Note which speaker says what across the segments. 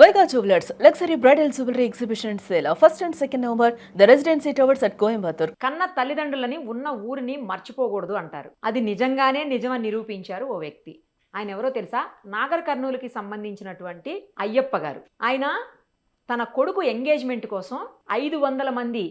Speaker 1: Vega Jewelers, luxury bridal jewelry exhibition sale first and second November the Residency Towers at Coimbatore
Speaker 2: కన్న తల్లిదండ్రులని ఉన్న ఊరిని మర్చిపోకూడదు అంటారు. అది నిజంగానే నిజమని నిరూపించారు ఓ వ్యక్తి. ఆయన ఎవరో తెలుసా? నాగర్ కర్నూలుకి సంబంధించినటువంటి అయ్యప్ప గారు. ఆయన తన కొడుకు ఎంగేజ్మెంట్ కోసం ఐదు వందల మంది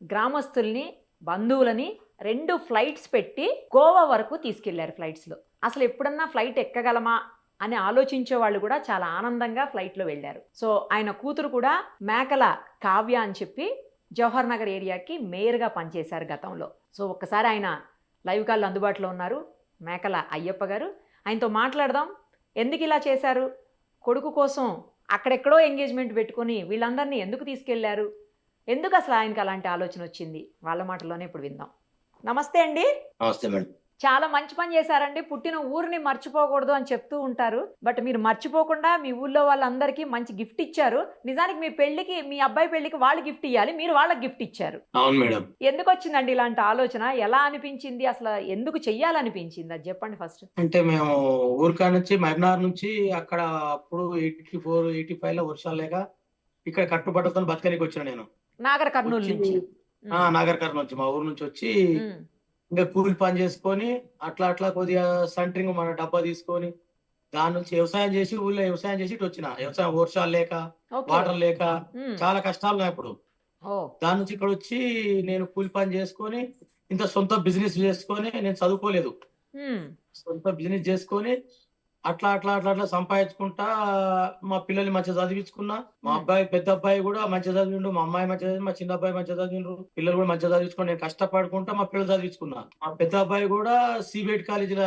Speaker 2: గ్రామస్తుల్ని బంధువులని రెండు ఫ్లైట్స్ పెట్టి గోవా వరకు తీసుకెళ్ళారు ఫ్లైట్స్లో. అసలు ఎప్పుడన్నా ఫ్లైట్ ఎక్కగలమా? అని ఆలోచించే వాళ్ళు కూడా చాలా ఆనందంగా ఫ్లైట్లో వెళ్ళారు. సో ఆయన కూతురు కూడా మేకల కావ్య అని చెప్పి జవహర్ నగర్ ఏరియాకి మేయర్గా పనిచేశారు గతంలో. సో ఒక్కసారి ఆయన లైవ్ కాల్ అందుబాటులో ఉన్నారు. మేకల అయ్యప్ప గారు ఆయనతో మాట్లాడదాం. ఎందుకు ఇలా చేశారు? కొడుకు కోసం అక్కడెక్కడో ఎంగేజ్మెంట్ పెట్టుకొని వీళ్ళందరినీ ఎందుకు తీసుకెళ్ళారు? ఎందుకు అసలు ఆయనకి అలాంటి ఆలోచన వచ్చింది? వాళ్ళ మాటలోనే ఇప్పుడు విందాం. నమస్తే అండి.
Speaker 3: నమస్తే మేడం.
Speaker 2: చాలా మంచి పని చేశారండి. పుట్టిన ఊరిని మర్చిపోకూడదు అని చెప్తూ ఉంటారు. బట్ మీరు మర్చిపోకుండా మీ ఊళ్ళో వాళ్ళందరికీ మంచి గిఫ్ట్ ఇచ్చారు. నిజానికి మీ పెళ్ళికి మీ అబ్బాయి పెళ్ళికి వాళ్ళు గిఫ్ట్ ఇవ్వాలి మీరు వాళ్ళకి గిఫ్ట్ ఇచ్చారు.
Speaker 3: అవును మేడం.
Speaker 2: ఎందుకు వచ్చిందండి ఇలాంటి ఆలోచన? ఎలా అనిపించింది? అసలు ఎందుకు చెయ్యాలనిపించింది? అది చెప్పండి ఫస్ట్.
Speaker 3: అంటే మేము ఊరికా నుంచి మరినార్ నుంచి అక్కడ అప్పుడు ఎయిటీ ఫోర్ ఎయిటీ ఫైవ్లో వర్షాలు లేక ఇక్కడ కట్టుబట్టతో బతకనికి వచ్చిన నేను.
Speaker 2: నాగర్ కర్నూలు నుంచి.
Speaker 3: నాగర్ కర్నూలు నుంచి మా ఊరు నుంచి వచ్చి ఇంకా కూలి పని చేసుకొని అట్లా అట్లా కొద్దిగా సంట్రింగ్ మన డబ్బా తీసుకొని దాని నుంచి వ్యవసాయం చేసి ఊళ్ళో వ్యవసాయం చేసి ఇటు వచ్చిన. వ్యవసాయం వర్షాలు లేక వాటర్ లేక చాలా కష్టాలు ఉన్నాయి ఇప్పుడు. దాని నుంచి ఇక్కడ వచ్చి నేను కూలి పని చేసుకొని ఇంత సొంత బిజినెస్ చేసుకొని నేను చదువుకోలేదు. సొంత బిజినెస్ చేసుకొని అట్లా అట్లా అట్లా అట్లా సంపాదించుకుంటా మా పిల్లల్ని మంచిగా చదివించుకున్నా. మా. అబ్బాయి పెద్ద అబ్బాయి కూడా మంచిగా చదివిండు మా అమ్మాయి మంచిగా చదివి మా చిన్న అబ్బాయి మంచిగా చదివిండ్రు పిల్లలు కూడా మంచిగా చదివించుకుని నేను కష్టపడుకుంటా మా పిల్లలు చదివించుకున్నా. మా పెద్ద అబ్బాయి కూడా సిబిఐటి కాలేజీలో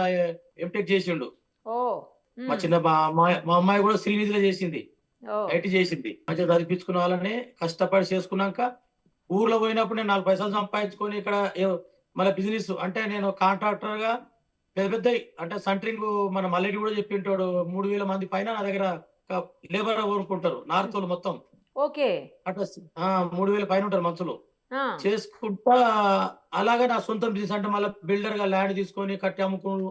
Speaker 3: ఎంటెక్ చేసిండు. మా చిన్న మా అమ్మాయి కూడా శ్రీనిధిలో చేసింది. ఐటీ చేసింది. మంచిగా చదివించుకున్న వాళ్ళని కష్టపడి చేసుకున్నాక ఊర్లో పోయినప్పుడు నేను నాలుగు పైసలు సంపాదించుకొని ఇక్కడ మళ్ళీ బిజినెస్ అంటే నేను కాంట్రాక్టర్గా పెద్ద పెద్ద అంటే సంట్రింగ్ మన మల్లెడి కూడా చెప్పింటాడు మూడు వేల మంది పైన నా దగ్గర లేబర్ కోరుకుంటారు నార్త్ మొత్తం.
Speaker 2: ఓకే.
Speaker 3: అట్లా మూడు వేల పైన ఉంటారు మనుషులు చేసుకుంటా అలాగే నా సొంత బిజినెస్ అంటే మళ్ళీ బిల్డర్గా ల్యాండ్ తీసుకొని కట్టి అమ్ముకుని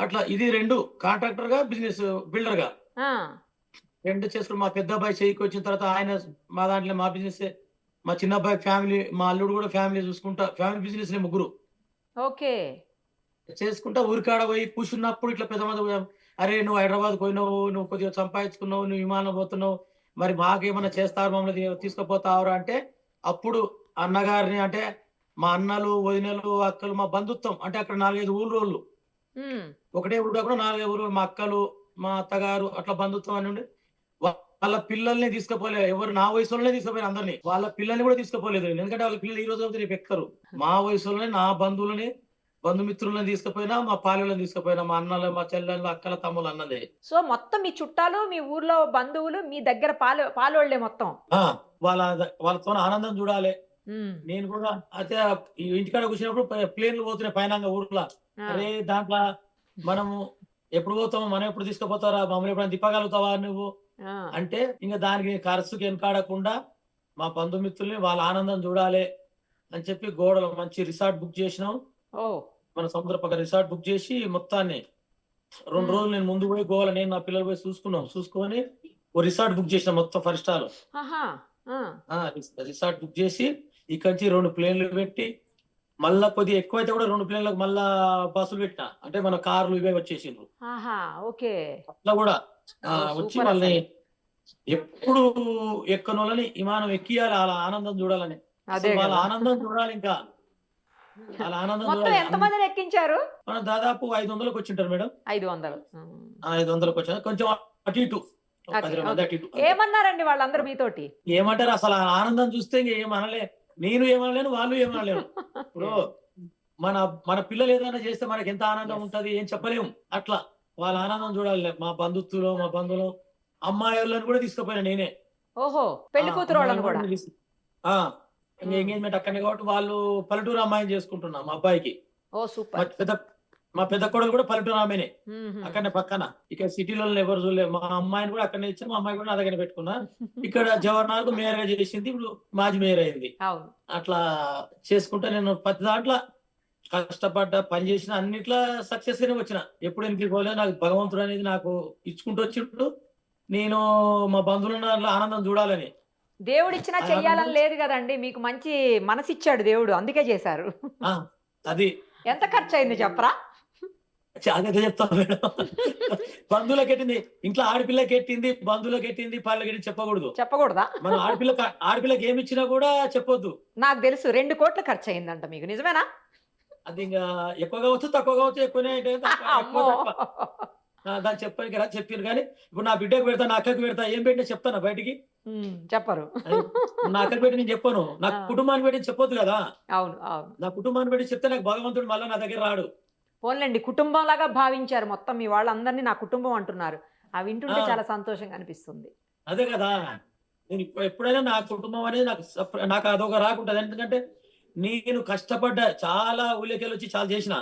Speaker 3: అట్లా ఇది రెండు. కాంట్రాక్టర్గా బిజినెస్
Speaker 2: బిల్డర్గా
Speaker 3: రెండు చేసుకుని మా పెద్ద అబ్బాయి చేయికి వచ్చిన తర్వాత ఆయన మా దాంట్లో మా బిజినెస్ మా చిన్న అబ్బాయి ఫ్యామిలీ మా అల్లుడు కూడా ఫ్యామిలీ చూసుకుంటా. ఫ్యామిలీ బిజినెస్ ముగ్గురు.
Speaker 2: ఓకే.
Speaker 3: చేసుకుంటా ఊరికాడ పోయి కూర్చున్నప్పుడు ఇట్లా పెద్ద మంది అరే నువ్వు హైదరాబాద్ పోయినావు నువ్వు కొద్దిగా సంపాదించుకున్నావు నువ్వు విమానం పోతున్నావు. మరి మాకేమన్నా చేస్తారు మమ్మల్ని తీసుకుపోతావురా అంటే అప్పుడు అన్నగారిని అంటే మా అన్నలు వదినలు అక్కలు మా బంధుత్వం అంటే అక్కడ నాలుగైదు రోజులు
Speaker 2: ఉమ్,
Speaker 3: ఒకటే ఊళ్ళో కూడా నాలుగైదు ఊళ్ళు మా అక్కలు మా అత్తగారు అట్లా బంధుత్వం అని ఉండి. వాళ్ళ పిల్లల్ని తీసుకుపోలేదు ఎవరు నా వయసులోనే తీసుకుపోయారు అందరినీ. వాళ్ళ పిల్లల్ని కూడా తీసుకుపోలేదు ఎందుకంటే వాళ్ళ పిల్లలు ఈ రోజు రేపు ఎక్కుతారు మా వయసులోనే నా బంధువులని బంధుమిత్రులను తీసుకుపోయినా మా పాలెలను తీసుకుపోయినా మా అన్నలు మా చెల్లెళ్ళు అక్కల తమ్ముళ్ళు అన్నదే
Speaker 2: సో మొత్తం మీ చుట్టాలు మీ ఊర్లో బంధువులు మీ దగ్గర పాలు పాలోళ్ళే మొత్తం?
Speaker 3: ఆ, వాళ్ళ వాళ్ళతో ఆనందం చూడాలి.
Speaker 2: ఉమ్,
Speaker 3: నేను కూడా అయితే ఈ ఇంటికాడ కూర్చున్నప్పుడు ప్లేన్లు పోతున్నాయి పైన ఊర్లో.
Speaker 2: ఆ,
Speaker 3: అరే దాంట్లో మనము ఎప్పుడు పోతాము మనం ఎప్పుడు తీసుకుపోతారా? మమ్మల్ని ఎప్పుడైనా తిప్పగలుగుతావా నువ్వు?
Speaker 2: ఆ,
Speaker 3: అంటే ఇంకా దానికి ఖర్చుకి వెనకాడకుండా మా బంధుమిత్రుల్ని వాళ్ళ ఆనందం చూడాలి అని చెప్పి గోడలో మంచి రిసార్ట్ బుక్ చేసినాం. మన సముద్ర పక్క రిసార్ట్ బుక్ చేసి మొత్తాన్ని రెండు. రోజులు నేను ముందు పోయి గోవాలో నేను నా పిల్లలు పోయి చూసుకున్నాం. చూసుకొని ఓ రిసార్ట్ బుక్ చేసిన మొత్తం ఫైవ్ స్టార్ రిసార్ట్ బుక్ చేసి ఇక్కడి నుంచి రెండు ప్లేన్లు పెట్టి మళ్ళా కొద్దిగా ఎక్కువైతే కూడా రెండు ప్లేన్లకు మళ్ళా బస్సులు పెట్టిన. అంటే మన కార్లు ఇవే వచ్చేసిండ్రు.
Speaker 2: ఓకే.
Speaker 3: అట్లా కూడా వచ్చి వాళ్ళని
Speaker 2: అసలు.
Speaker 3: ఎప్పుడు ఎక్కనోళ్ళని విమానం ఎక్కియాలి వాళ్ళ ఆనందం చూడాలని. వాళ్ళ. ఆనందం చూడాలి ఇంకా. ఆనందం
Speaker 2: మొత్తం ఎంత మందిని ఎక్కించారు?
Speaker 3: మనం దాదాపు ఐదు వందలకు వచ్చింటారు మేడం.
Speaker 2: ఐదు వందలు.
Speaker 3: ఐదు వందలకు వచ్చిన కొంచెం అటు ఇటు. పది మంది. అటు
Speaker 2: ఏమన్నారండి వాళ్ళందరూ మీతోటి?
Speaker 3: ఏమంటారు? అసలు ఆ ఆనందం చూస్తే ఇంక ఏమనలే. నేను ఏమనలేను వాళ్ళు ఏమనలేను ఇప్పుడు మన మన పిల్లలు ఏదైనా చేస్తే మనకి ఎంత ఆనందం
Speaker 2: Yes.
Speaker 3: ఉంటది ఏం చెప్పలేము అట్లా. వాళ్ళ ఆనందం చూడాలి. మా బంధుత్తులు మా బంధువులు అమ్మాయి వాళ్ళని కూడా తీసుకుపోయినా నేనే.
Speaker 2: ఓహో
Speaker 3: పెళ్ళి
Speaker 2: కూతురు వాళ్ళని కూడా.
Speaker 3: అమ్మాయిలను తీసుకు- ఆ ఎంగేజ్మెంట్ అక్కడనే కాబట్టి వాళ్ళు పల్లెటూరు అమ్మాయిని చేసుకుంటున్నా మా అబ్బాయికి.
Speaker 2: ఓ
Speaker 3: మా
Speaker 2: సూపర్
Speaker 3: పెద్ద మా పెద్ద కొడుకు కూడా పల్లెటూరు ఆమెనే.
Speaker 2: ఉమ్,
Speaker 3: అక్కడనే పక్కన. ఇక సిటీలో ఎవరు చూడలేదు మా అమ్మాయిని కూడా అక్కడనే ఇచ్చాను మా అమ్మాయి కూడా నా దగ్గర పెట్టుకున్నా. ఇక్కడ జవహర్లాల్కు మేయర్గా చేసింది. ఇప్పుడు మాజీ మేయర్ అయింది. అట్లా చేసుకుంటా నేను ప్రతి దాంట్లో కష్టపడ్డ పని చేసిన అన్నిట్లో సక్సెస్ గానే వచ్చిన. ఎప్పుడు పోలే. నాకు భగవంతుడు అనేది నాకు ఇచ్చుకుంటూ వచ్చిండు. నేను మా బంధువుల ఆనందం చూడాలని.
Speaker 2: దేవుడిచ్చినా చెయ్యాలని లేదు కదండి. మీకు మంచి మనసిచ్చాడు దేవుడు. అందుకే చేశారు.
Speaker 3: అది.
Speaker 2: ఎంత ఖర్చు అయింది చెప్పరా?
Speaker 3: చాలా చెప్తాను మేడం. బంధువులకు ఎట్టింది ఇంట్లో ఆడపిల్లకి ఎట్టింది బంధువులకు ఎట్టింది పళ్ళకి ఎట్టింది చెప్పకూడదు.
Speaker 2: చెప్పకూడదా?
Speaker 3: మనం ఆడపిల్ల ఆడపిల్లకి ఏమి ఇచ్చినా కూడా చెప్పొద్దు.
Speaker 2: నాకు తెలుసు రెండు కోట్లు ఖర్చు అయిందంట మీకు. నిజమేనా?
Speaker 3: అది ఇంకా ఎక్కువ కావచ్చు తక్కువ కావచ్చు ఎక్కువనే ఆ, దాన్ని చెప్పాను కదా చెప్పాను కానీ ఇప్పుడు నా బిడ్డకు పెడతా నా అక్కకి పెడతా ఏం పెట్టినా చెప్తాను బయటికి?
Speaker 2: చెప్పరు.
Speaker 3: నా అక్కకి పెట్టి నేను చెప్పాను. నా
Speaker 2: ఆ.
Speaker 3: కుటుంబాన్ని పెట్టి చెప్పొద్దు కదా?
Speaker 2: అవును అవును.
Speaker 3: నా కుటుంబాన్ని పెట్టి చెప్తే నాకు భగవంతుడు మళ్ళీ నా దగ్గర రాడు.
Speaker 2: పోన్లేండి కుటుంబంలాగా భావించారు మొత్తం మీ వాళ్ళందరినీ నా కుటుంబం అంటున్నారు. అవి వింటుంటే
Speaker 3: ఆ.
Speaker 2: చాలా సంతోషంగా అనిపిస్తుంది.
Speaker 3: అదే కదా నేను ఎప్పుడైనా నా కుటుంబం అనేది నాకు నాకు అదొక రాకుంటది ఎందుకంటే నేను కష్టపడ్డా చాలా ఊళ్ళకెళ్ళి వచ్చి చాలా చేసిన.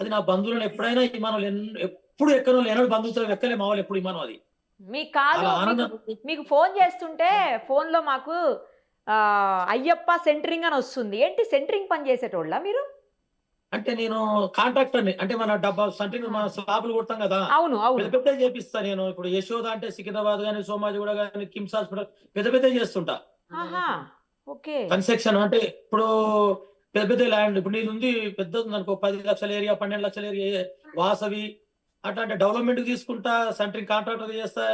Speaker 3: అది నా బంధువులను ఎప్పుడైనా మనం ఎప్పుడు ఎక్కనో లేనోడు బంధువులతో ఎక్కలే మా వాళ్ళు ఎప్పుడు ఇమానం అది.
Speaker 2: మీకు కాదు మీకు- మీకు ఫోన్ చేస్తుంటే ఫోన్లో మాకు ఆ, అయ్యప్ప సెంటరింగ్ అని వస్తుంది. ఏంటి సెంటరింగ్ పని చేసేటోళ్ళ మీరు?
Speaker 3: అంటే నేను కాంట్రాక్టర్ అంటే మన డబ్బా సంటింగ్ మన స్లాబ్లు కొడతాం కదా.
Speaker 2: అవును అవును.
Speaker 3: పెద్ద పెద్ద చేపిస్తా నేను. ఇప్పుడు యశోద అంటే సికింద్రాబాద్ గానీ సోమాజిగూడ గానీ కిమ్స్ హాస్పిటల్ పెద్ద పెద్ద చేస్తుంటా.
Speaker 2: ఓకే.
Speaker 3: కన్స్ట్రక్షన్ అంటే ఇప్పుడు పెద్ద పెద్ద ల్యాండ్ ఇప్పుడు నీది ఉంది పెద్ద ఉంది అనుకో పది లక్షల ఏరియా పన్నెండు లక్షల ఏరియా వాసవి అట్లా అంటే డెవలప్మెంట్ తీసుకుంటా సెంట్రింగ్ కాంట్రాక్టర్ చేస్తా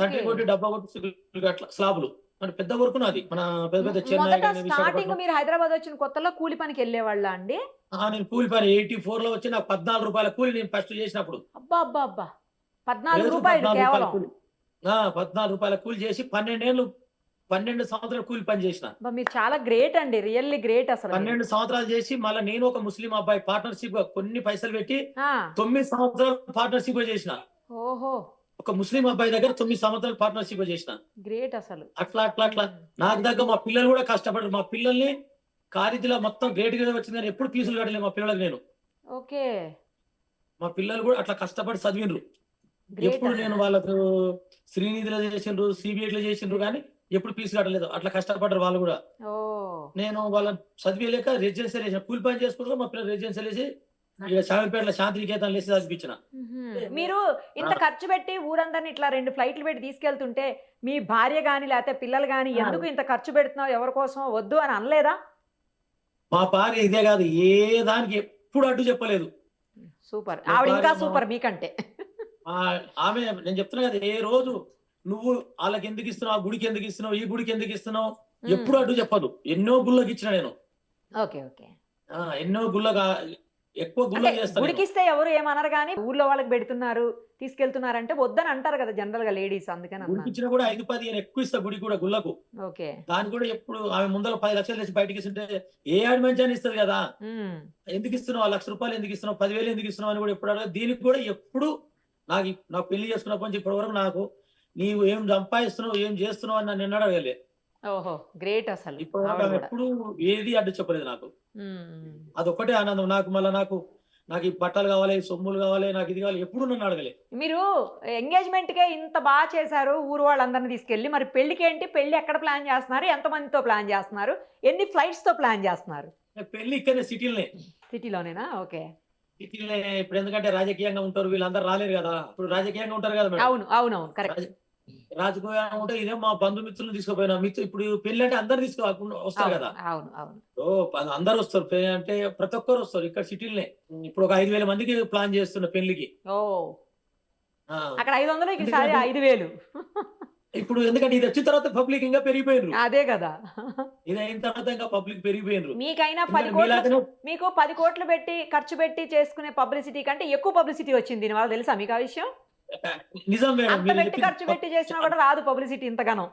Speaker 3: సెంట్రింగ్ కొట్టి డబ్బా కొట్టి అట్లా స్లాబ్లు. అంటే పెద్ద వర్క్ నాది. మన పెద్ద పెద్ద చెన్నై
Speaker 2: స్టార్టింగ్ మీరు హైదరాబాద్ వచ్చిన కొత్తలో కూలి పనికి వెళ్ళేవాళ్ళ అండి?
Speaker 3: నేను కూలి పని ఎయిటీ ఫోర్లో వచ్చి నాకు పద్నాలుగు రూపాయల కూలి నేను ఫస్ట్ చేసినప్పుడు.
Speaker 2: అబ్బా అబ్బా అబ్బా. పద్నాలుగు రూపాయలు
Speaker 3: పద్నాలుగు రూపాయల కూలి చేసి పన్నెండేళ్ళు పన్నెండు సంవత్సరాలు కూలి పని చేసిన.
Speaker 2: మీరు చాలా గ్రేట్ అండి. రియల్లీ గ్రేట్ అసలు.
Speaker 3: పన్నెండు సంవత్సరాలు చేసి మళ్ళీ నేను ఒక ముస్లిం అబ్బాయి పార్ట్నర్షిప్ కొన్ని పైసలు పెట్టి తొమ్మిది సంవత్సరాలు పార్ట్నర్షిప్ చేసిన.
Speaker 2: ఓహో.
Speaker 3: ఒక ముస్లిం అబ్బాయి దగ్గర తొమ్మిది సంవత్సరాలు పార్ట్నర్షిప్ చేసిన.
Speaker 2: గ్రేట్ అసలు.
Speaker 3: అట్లా అట్లా అట్లా. నాకు దగ్గర మా పిల్లలు కూడా కష్టపడరు మా పిల్లల్ని కారిదిలో మొత్తం గ్రేట్గా వచ్చింది కానీ ఎప్పుడు ఫీజులు కట్టలేదు మా పిల్లలకు నేను.
Speaker 2: ఓకే.
Speaker 3: మా పిల్లలు కూడా అట్లా కష్టపడి చదివిండ్రు.
Speaker 2: గ్రేట్
Speaker 3: ఎప్పుడు నేను వాళ్ళకు శ్రీనిధిలో చేసిండ్రు సిబిఐలో చేసిండ్రు కానీ ఎప్పుడు ఫీజు కట్టలేదు అట్లా కష్టపడ్డారు వాళ్ళు కూడా.
Speaker 2: ఓ.
Speaker 3: నేను వాళ్ళని చదివేలేక రెసిడెన్షియల్ వేసిన కూలి పని చేసుకుంటూ మా పిల్లలు రెసిడెన్షియల్ వేసి శామిపేటలో శాంతి నికేతన్ వేసి చదివించిన.
Speaker 2: మీరు ఇంత ఖర్చు పెట్టి ఊరందరిని ఇట్లా రెండు ఫ్లైట్లు పెట్టి తీసుకెళ్తుంటే మీ భార్య గాని లేకపోతే పిల్లలు గాని. ఎందుకు ఇంత ఖర్చు పెడుతున్నావు? ఎవరి కోసం? వద్దు అని అనలేదా?
Speaker 3: మా భార్య ఇదే కాదు ఏ దానికి ఎప్పుడు అడ్డు చెప్పలేదు.
Speaker 2: సూపర్. ఆవిడ ఇంకా సూపర్ మీకంటే.
Speaker 3: ఆ- ఆమె నేను చెప్తున్నా కదా ఏ రోజు నువ్వు వాళ్ళకి ఎందుకు ఇస్తున్నావు? ఆ గుడికి ఎందుకు ఇస్తున్నావు? ఈ గుడికి ఎందుకు ఇస్తున్నావు? ఎప్పుడు అడ్డు చెప్పదు. ఎన్నో గుళ్ళకి ఇచ్చిన నేను.
Speaker 2: Okay okay.
Speaker 3: ఆ, ఎన్నో గుళ్ళగా ఎక్కువ
Speaker 2: అంటే
Speaker 3: గుళ్ళకి చేస్తాను
Speaker 2: గుడికి ఇస్తే ఎవరు ఏమనరు కానీ ఊర్లో వాళ్ళకి పెడుతున్నారు తీసుకెళ్తున్నారంటే వద్దని అంటారు కదా జనరల్గా లేడీస్ అందుకని
Speaker 3: గుడికి
Speaker 2: అన్నా.
Speaker 3: ఇచ్చిన కూడా ఐదు పది ఎక్కువ ఇస్తా గుడికి కూడా గుళ్ళకు.
Speaker 2: ఓకే.
Speaker 3: దాని కూడా ఎప్పుడు ఆమె ముందర పది లక్షలు తెచ్చి బయటకి ఇస్తుంటే ఏ ఆడి మంచి అని ఇస్తుంది కదా. ఎందుకు ఇస్తున్నావు? ఆ లక్ష రూపాయలు ఎందుకు ఇస్తున్నావు? పదివేలు ఎందుకు ఇస్తున్నావు అని కూడా ఎప్పుడు అడగదు. దీనికి కూడా ఎప్పుడు నాకు నాకు పెళ్ళి చేసుకున్నప్పటి నుంచి ఇప్పటి వరకు నాకు నీవు ఏం సంపాదిస్తున్నావు ఏం చేస్తున్నావు అని నన్ను ఎన్నడూ అడగలే.
Speaker 2: ఓహో గ్రేట్ అసలు. కూడా.
Speaker 3: ఎప్పుడు ఏది అడ్డు చెప్పలేదు నాకు.
Speaker 2: మ్.
Speaker 3: అదొక్కటే ఆనందం. నాకు మళ్ళీ నాకు నాకు ఈ బట్టలు కావాలి సొమ్ములు కావాలి నాకు ఇది కావాలి ఎప్పుడు నన్ను అడగలే.
Speaker 2: మీరు ఎంగేజ్మెంట్ కే ఇంత బాగా చేశారు ఊరు వాళ్ళందరిని తీసుకెళ్ళి మరి పెళ్ళికి ఏంటి? పెళ్ళి ఎక్కడ ప్లాన్ చేస్తున్నారు? ఎంత మందితో ప్లాన్ చేస్తున్నారు? ఎన్ని ఫ్లైట్స్తో ప్లాన్ చేస్తున్నారు?
Speaker 3: పెళ్ళి ఇక్కడనే సిటీలనే.
Speaker 2: సిటీలోనేనా? ఓకే.
Speaker 3: సిటీలనే ఇప్పుడు ఎందుకంటే రాజకీయంగా ఉంటారు వీళ్ళందరూ రాలేరు కదా. ఇప్పుడు రాజకీయంగా ఉంటారు కదా మేడం.
Speaker 2: అవును అవునవును కరెక్ట్.
Speaker 3: రాజ- రాజకీయంగా ఉంటే ఇదే మా బంధుమిత్రులను తీసుకుపోయినా. మిత్రు ఇప్పుడు పెళ్ళి అంటే అందరు తీసుకో వస్తారు కదా. ఓ అందరు వస్తారు. పె- అంటే ప్రతి ఒక్కరు వస్తారు ఇక్కడ సిటీలనే. ఇప్పుడు ఒక ఐదు వేల మందికి ప్లాన్ చేస్తున్న పెళ్ళికి.
Speaker 2: అక్కడ ఐదు వందలు ఐదు వేలు.
Speaker 3: ఇప్పుడు ఎందుకంటే ఇది వచ్చిన తర్వాత పబ్లిక్ ఇంకా పెరిగిపోయినరు
Speaker 2: అదే కదా.
Speaker 3: ఇది అయిన తర్వాత ఇంకా పబ్లిక్ పెరిగిపోయినరు
Speaker 2: మీకైనా పది కోట్లు మీకు పది కోట్లు పెట్టి ఖర్చు పెట్టి చేసుకునే పబ్లిసిటీ కంటే ఎక్కువ పబ్లిసిటీ వచ్చింది దీనివల్ల తెలుసా మీకు ఆ విషయం?
Speaker 3: నిజం మేడం
Speaker 2: ఖర్చు పెట్టి చేసినా కూడా రాదు పబ్లిసిటీ ఇంతగానో.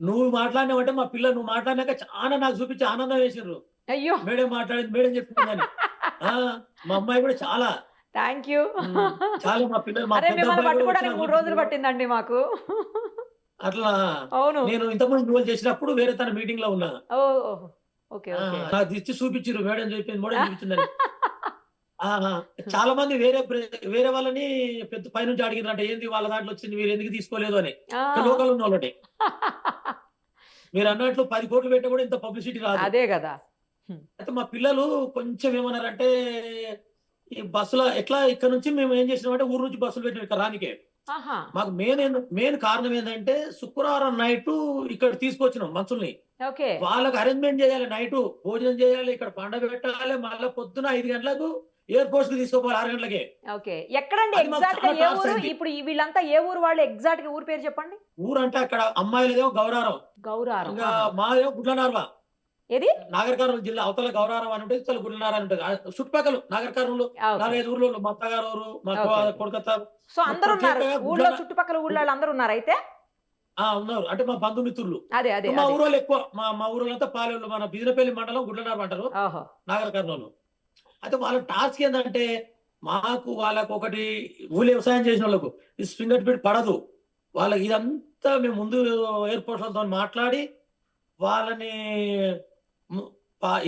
Speaker 3: నువ్వు మాట్లాడినావంటే మా పిల్లలు నువ్వు మాట్లాడినాక చాలా నాకు చూపించి ఆనందం వేసిండ్రు
Speaker 2: అయ్యో.
Speaker 3: మేడం మాట్లాడింది మేడం చెప్పిందని ఆ, మా అమ్మాయి కూడా చాలా.
Speaker 2: థ్యాంక్ యూ
Speaker 3: చాలా మా పిల్లలు
Speaker 2: అరే మిమ్మల్ని పట్టుకోవడానికి మూడు రోజులు పట్టిందండి మాకు.
Speaker 3: అట్లా
Speaker 2: అవును.
Speaker 3: నేను ఇంతకుముందు నువ్వు చేసినప్పుడు వేరే తన మీటింగ్లో ఉన్నా
Speaker 2: ఓకే
Speaker 3: నాకు ఇచ్చి చూపించారు మేడం చెప్పింది మేడం చూపించిందని. చాలా మంది వేరే వేరే వాళ్ళని పెద్ద పైనుంచి అడిగినారంట ఏంది వాళ్ళ దాంట్లో వచ్చింది? మీరు ఎందుకు తీసుకోలేదు? అని. లోకల్ ఉన్న వాళ్ళని మీరు అన్నట్లు పది కోట్లు పెట్టినా కూడా ఇంత పబ్లిసిటీ రాదు.
Speaker 2: అదే కదా.
Speaker 3: అయితే మా పిల్లలు కొంచెం ఏమన్నారంటే ఈ బస్సులో ఎట్లా ఇక్కడ నుంచి మేము ఏం చేసినామంటే ఊరు నుంచి బస్సులు పెట్టినాం ఇక్కడ రానికే. మాకు మెయిన్ మెయిన్ కారణం ఏంటంటే శుక్రవారం నైట్ ఇక్కడ తీసుకొచ్చినాం మనుషుల్ని వాళ్ళకి అరేంజ్మెంట్ చేయాలి నైట్ భోజనం చేయాలి ఇక్కడ పండగ పెట్టాలి మళ్ళీ పొద్దున ఐదు గంటలకు ఎయిర్పోర్ట్కి తీసుకోపోవాలి ఆరు గంటలకే.
Speaker 2: ఓకే ఎక్కడండి?
Speaker 3: ఎగ్జాక్ట్గా
Speaker 2: ఏ ఊరు. ఇప్పుడు వీళ్ళంతా ఏ ఊరు వాళ్ళు? ఎగ్జాక్ట్గా ఊరు పేరు చెప్పండి.
Speaker 3: ఊరంటే అక్కడ అమ్మాయిలదేమో గౌరారం.
Speaker 2: గౌరారం.
Speaker 3: ఇంకా. మాదేమో గుడ్లనార్వ.
Speaker 2: ఏది?
Speaker 3: నాగర్ కర్నూలు జిల్లా అవతల గౌరారం అని ఉంటుంది ఇతల గుడ్లనార అని ఉంటుంది. చుట్టుపక్కల నాగర్ కర్నూలు. నాలుగైదు ఊర్లు మా అత్తగారు ఊరు మా
Speaker 2: ఓకే.
Speaker 3: కొడుకత్త.
Speaker 2: సో అందరు ఉన్నారు. ఊళ్ళో చుట్టుపక్కల ఊళ్ళో అందరూ ఉన్నారు అయితే?
Speaker 3: ఆ ఉన్నారు. అంటే మా బంధుమిత్రులు.
Speaker 2: అదే అదే
Speaker 3: మా. ఊరోళ్ళు ఎక్కువ. మా మా ఊరోళ్ళంతా పాలెళ్ళు. మన బిజినపల్లి మండలం గుడ్లనార్ అంటారు. నాగర్ కర్నూలు అయితే వాళ్ళ టాస్క్ ఏంటంటే మాకు వాళ్ళకు ఒకటి ఊళ్ళో వ్యవసాయం చేసిన వాళ్ళకు ఈ ఫింగర్ ప్రింట్ పడదు. వాళ్ళకి ఇదంతా మేము ముందు ఎయిర్పోర్ట్లతో మాట్లాడి వాళ్ళని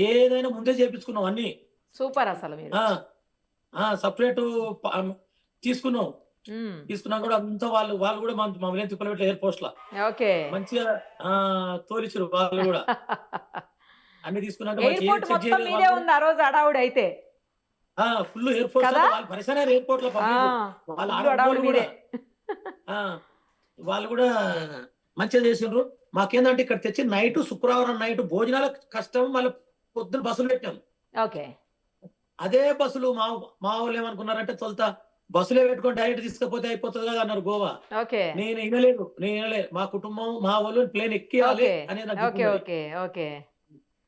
Speaker 3: ఏదైనా ముందే చేపించుకున్నాం అన్ని.
Speaker 2: సూపర్ అసలు
Speaker 3: సపరేట్ తీసుకున్నాం. తీసుకున్నాం కూడా అంతా వాళ్ళు వాళ్ళు కూడా మమ్మల్ని తిప్పలబెట్ల ఎయిర్పోర్ట్ లా
Speaker 2: ఓకే.
Speaker 3: మంచిగా ఆ తోలిచ్చారు వాళ్ళు కూడా. అన్ని తీసుకున్నాక
Speaker 2: ఎయిర్పోర్ట్ మొత్తం మీదే
Speaker 3: వాళ్ళు.
Speaker 2: ఉంది ఆ రోజు అడావుడు అయితే
Speaker 3: ఫుల్ ఎయిర్పోర్ట్? వాళ్ళు పరిసర ఎయిర్పోర్ట్లో. వాళ్ళ కూడా. వాళ్ళు కూడా మంచిగా చేసిండ్రు. మాకేందంటే ఇక్కడ తెచ్చి నైట్ శుక్రవారం నైట్ భోజనాల కష్టం మళ్ళీ పొద్దున బస్సులు పెట్టాం
Speaker 2: ఓకే.
Speaker 3: అదే బస్సులు మా మా వాళ్ళు ఏమనుకున్నారంటే తొలుత బస్సులే పెట్టుకొని డైరెక్ట్ తీసుకపోతే అయిపోతుంది కదా అన్నారు గోవా. నేను వినలేదు నేను వినలేదు. మా కుటుంబం మా వాళ్ళు ప్లేన్ ఎక్కియాలి
Speaker 2: ఓకే.
Speaker 3: అనేది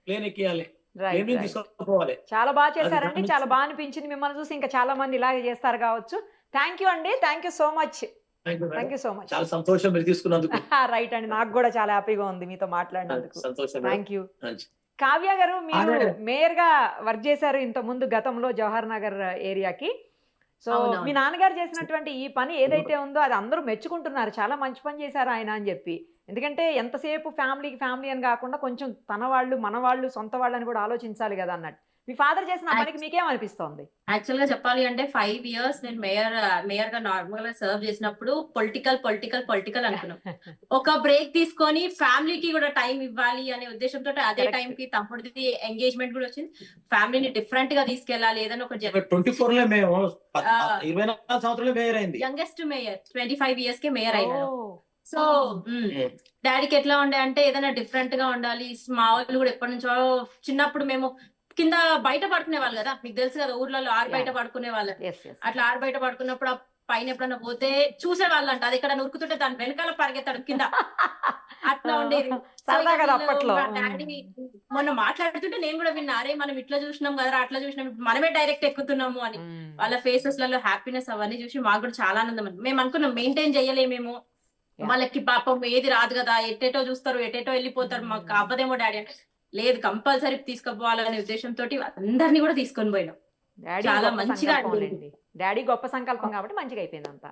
Speaker 3: ప్లేన్ ఎక్కియాలి.
Speaker 2: చాలా బాగా చేశారండి. చాలా బాగా అనిపించింది మిమ్మల్ని చూసి. ఇంకా చాలా మంది ఇలాగే చేస్తారు కావచ్చు. థ్యాంక్ యూ అండి. Thank you so much. Thank you so much
Speaker 3: చాలా సంతోషం మీరు తీసుకున్నందుకు.
Speaker 2: రైట్ అండి. నాకు కూడా చాలా హ్యాపీగా ఉంది మీతో మాట్లాడినందుకు.
Speaker 3: సంతోషం.
Speaker 2: Thank you. కావ్య గారు మీరు. మేయర్గా వర్క్ చేశారు ఇంత ముందు గతంలో జవహర్ నగర్ ఏరియాకి. సో. మీ నాన్నగారు చేసినటువంటి ఈ పని ఏదైతే ఉందో అది అందరూ మెచ్చుకుంటున్నారు. చాలా మంచి పని చేశారు ఆయన అని చెప్పి. ఎందుకంటే ఎంతసేపు ఫ్యామిలీకి ఫ్యామిలీ అని కాకుండా కొంచెం తన వాళ్ళు మన వాళ్ళు సొంత వాళ్ళని కూడా ఆలోచించాలి కదా అన్నట్టు. మీ ఫాదర్ చేసిన పనికి మీకేం అనిపిస్తోంది
Speaker 4: యాక్చువల్గా చెప్పాలి అంటే ఫైవ్ ఇయర్స్ నేను మేయర్ మేయర్గా నార్మల్గా సర్వ్ చేసినప్పుడు పొలిటికల్ పొలిటికల్ పొలిటికల్ అనుకున్నాం. ఒక బ్రేక్ తీసుకొని ఫ్యామిలీకి కూడా టైం ఇవ్వాలి అనే ఉద్దేశంతో అదే. టైం కి తమ్ముడిది ఎంగేజ్మెంట్ కూడా వచ్చింది. ఫ్యామిలీని డిఫరెంట్గా తీసుకెళ్ళాలి ఏదైనా ఒక
Speaker 3: ట్వంటీ ఫోర్లో మేము. ఇరవై నాలుగు సంవత్సరాలు మేయర్ అయింది.
Speaker 4: Youngest mayor twenty five years కే మేయర్ అయినాను
Speaker 2: ఓ,
Speaker 4: సో డాడీకి ఎట్లా ఉండే అంటే ఏదైనా డిఫరెంట్గా ఉండాలి మా వాళ్ళు కూడా ఎప్పటి నుంచో చిన్నప్పుడు మేము కింద బయట పడుకునే వాళ్ళు కదా మీకు తెలుసు కదా ఊర్లలో ఆరు బయట. పడుకునే వాళ్ళు. అట్లా ఆరు బయట పడుకున్నప్పుడు ఆ పైన ఎప్పుడన్నా పోతే చూసే వాళ్ళంట అది ఇక్కడ నురుకుతుంటే దాని వెనకాల పరిగెత్తాడు కింద అట్లా ఉండేది డాడీ మొన్న మాట్లాడుతుంటే నేను కూడా విన్నా అరే మనం ఇట్లా చూసినాం కదా అట్లా చూసినాం మనమే డైరెక్ట్ ఎక్కుతున్నాము అని. వాళ్ళ ఫేసెస్లలో హ్యాపీనెస్ అవన్నీ చూసి మాకు కూడా చాలా ఆనందం. మేము అనుకున్నాం మెయింటైన్ చేయలేమేమో. వాళ్ళకి పాపం ఏది రాదు కదా ఎటేటో చూస్తారు ఎటేటో వెళ్ళిపోతారు మాకు. అవ్వదేమో డాడీ అంటే లేదు కంపల్సరీ తీసుకుపోవాలనే ఉద్దేశంతో అందరినీ కూడా తీసుకొని పోయినాం.
Speaker 2: డాడీ
Speaker 4: చాలా మంచిగా.
Speaker 2: డాడీ గొప్ప సంకల్పం కాబట్టి మంచిగా అయిపోయింది అంతా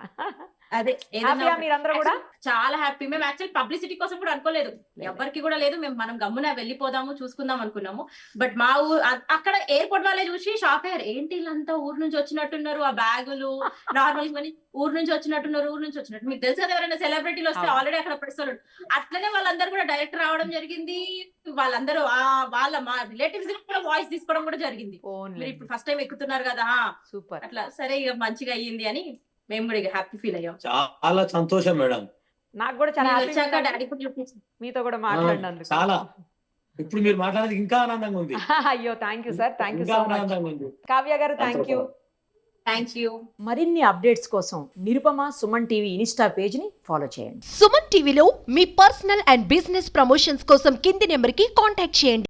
Speaker 4: అదే
Speaker 2: హ్యాపీయా మీరందరూ కూడా?
Speaker 4: చాలా హ్యాపీ మేము యాక్చువల్ పబ్లిసిటీ కోసం కూడా అనుకోలేదు.
Speaker 2: లేదు.
Speaker 4: ఎవరికి కూడా లేదు. మేము మనం గమ్మున వెళ్ళిపోదాము చూసుకుందాం అనుకున్నాము. బట్ మా ఊ అ- అక్కడ ఎయిర్పోర్ట్ వాళ్ళే చూసి షాక్ అయ్యారు. ఏంటి వీళ్ళంతా ఊరు నుంచి వచ్చినట్టున్నారు? ఆ బ్యాగులు నార్మల్ మనీ ఊరు నుంచి వచ్చినట్టున్నారు ఊరు నుంచి వచ్చినట్టు మీకు తెలుసు కదా ఎవరైనా సెలబ్రిటీలు వస్తే. ఆల్రెడీ అక్కడ పెడతారు అట్లనే వాళ్ళందరూ కూడా డైరెక్ట్ రావడం జరిగింది. వాళ్ళందరూ ఆ వాళ్ళ మా రిలేటివ్స్ కూడా వాయిస్ తీసుకోవడం కూడా జరిగింది. మీరు ఇప్పుడు ఫస్ట్ టైం ఎక్కుతున్నారు కదా.
Speaker 2: సూపర్.
Speaker 4: అట్లా సరే ఇక మంచిగా అయ్యింది అని మేము కూడా ఇక హ్యాపీ ఫీల్ అయ్యాం.
Speaker 3: చాలా సంతోషం మేడం.
Speaker 2: నాకు కూడా చాలా
Speaker 4: మీరు
Speaker 2: హ్యాపీగా
Speaker 4: వచ్చాక
Speaker 2: ఉంది
Speaker 4: డాడీ కూడా చూపించారు
Speaker 2: మీతో కూడా మాట్లాడినందుకు.
Speaker 3: చాలా. ఇప్పుడు మీరు మాట్లాడేది ఇంకా ఆనందంగా ఉంది.
Speaker 2: అయ్యో thank you sir thank you
Speaker 3: ఇంకా
Speaker 2: సో మచ్
Speaker 3: ఆనందంగా ఉంది.
Speaker 2: కావ్య గారు థ్యాంక్ యూ
Speaker 4: థ్యాంక్ యూ
Speaker 2: మరిన్ని అప్డేట్స్ కోసం నిరుపమ సుమన్ టీవీ ఇన్స్టా పేజ్ని ఫాలో చేయండి.
Speaker 5: సుమన్ టీవీలో మీ పర్సనల్ అండ్ బిజినెస్ ప్రమోషన్స్ కోసం కింది నెంబర్కి కాంటాక్ట్ చేయండి.